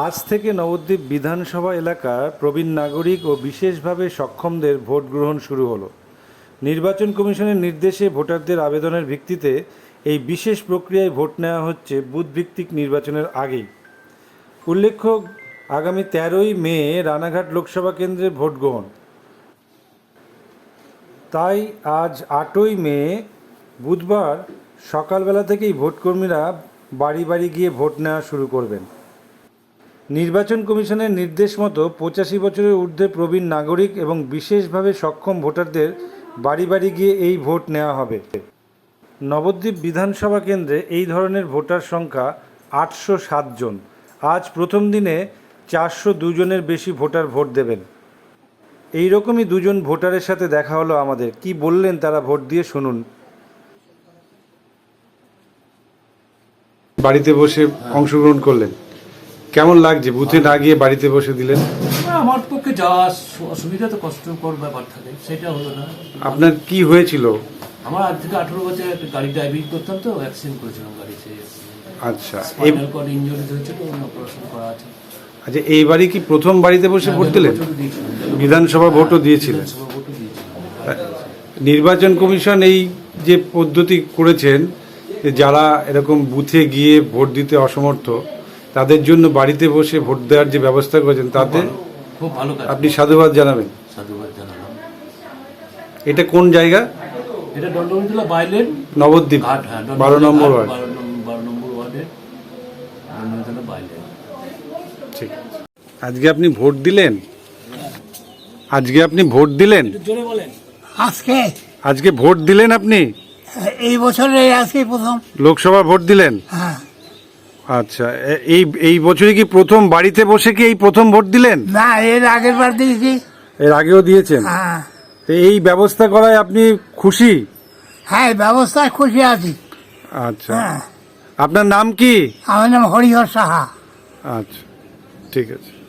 আজ থেকে নবদ্বীপ বিধানসভা এলাকার প্রবীণ নাগরিক ও বিশেষভাবে সক্ষমদের ভোট গ্রহণ শুরু হলো। নির্বাচন কমিশনের নির্দেশে ভোটারদের আবেদনের ভিত্তিতে এই বিশেষ প্রক্রিয়ায় ভোট নেওয়া হচ্ছে বুথভিত্তিক নির্বাচনের আগেই। উল্লেখ্য, আগামী তেরোই মে রানাঘাট লোকসভা কেন্দ্রে ভোট গ্রহণ। তাই আজ আটই মে, বুধবার সকালবেলা থেকেই ভোটকর্মীরা বাড়ি বাড়ি গিয়ে ভোট নেওয়া শুরু করবেন। নির্বাচন কমিশনের নির্দেশ মতো পঁচাশি বছরের ঊর্ধ্বে প্রবীণ নাগরিক এবং বিশেষভাবে সক্ষম ভোটারদের বাড়ি বাড়ি গিয়ে এই ভোট নেওয়া হবে। নবদ্বীপ বিধানসভা কেন্দ্রে এই ধরনের ভোটার সংখ্যা আটশো জন। আজ প্রথম দিনে চারশো দুজনের বেশি ভোটার ভোট দেবেন। এই রকমই দুজন ভোটারের সাথে দেখা হলো আমাদের। কি বললেন তারা ভোট দিয়ে শুনুন। বাড়িতে বসে অংশগ্রহণ করলেন। কেমন লাগছে? বুথে না গিয়ে বাড়িতে বসে দিলেন? আমার পক্ষে যাওয়া অসুবিধা তো কষ্টকর ব্যাপার থাকে সেটা হলো না। আপনার কি হয়েছিল? আমার আজ থেকে আঠারো বছর একটা গাড়ি ড্রাইভিং করতাম তো অ্যাক্সিডেন্ট করেছিলাম গাড়ি সেই আচ্ছা স্পাইনাল কর্ড ইঞ্জুরি হয়েছিল অপারেশন করা আছে। আচ্ছা এইবারই কি প্রথম বাড়িতে বসে ভোট দিলেন? ভোটও বিধানসভা ভোটও দিয়েছিলেন? বিধানসভা নির্বাচন কমিশন এই যে পদ্ধতি করেছেন যে যারা এরকম বুথে গিয়ে ভোট দিতে অসমর্থ তাদের জন্য বাড়িতে বসে ভোট দেওয়ার যে ব্যবস্থা করেছেন তাতে খুব ভালো কাজ। আপনি সাধুবাদ জানাবেন। সাধুবাদ জানালাম। এটা কোন জায়গা? এটা বাইলেন নবদ্বীপ। ঘাট হ্যাঁ বারো নম্বর ওয়ার্ড। বারো নম্বর- বারো নম্বর ওয়ার্ডের দণ্ডমন্ডলা বাইলেন ঠিক। আজকে আপনি ভোট দিলেন? আজকে আপনি ভোট দিলেন? আজকে? আজকে ভোট দিলেন আপনি? এই বছরে আজকে প্রথম। লোকসভা ভোট দিলেন? হ্যাঁ। আচ্ছা এই এই বছরে কি প্রথম বাড়িতে বসে কি এই প্রথম ভোট দিলেন? না এর আগের বার দিয়েছি। এর আগেও দিয়েছেন? হ্যাঁ। তো এই ব্যবস্থা করায় আপনি খুশি? হ্যাঁ ব্যবস্থায় খুশি আছি। আচ্ছা। হ্যাঁ। আপনার নাম কি? আমার নাম হরিহর সাহা। আচ্ছা ঠিক আছে।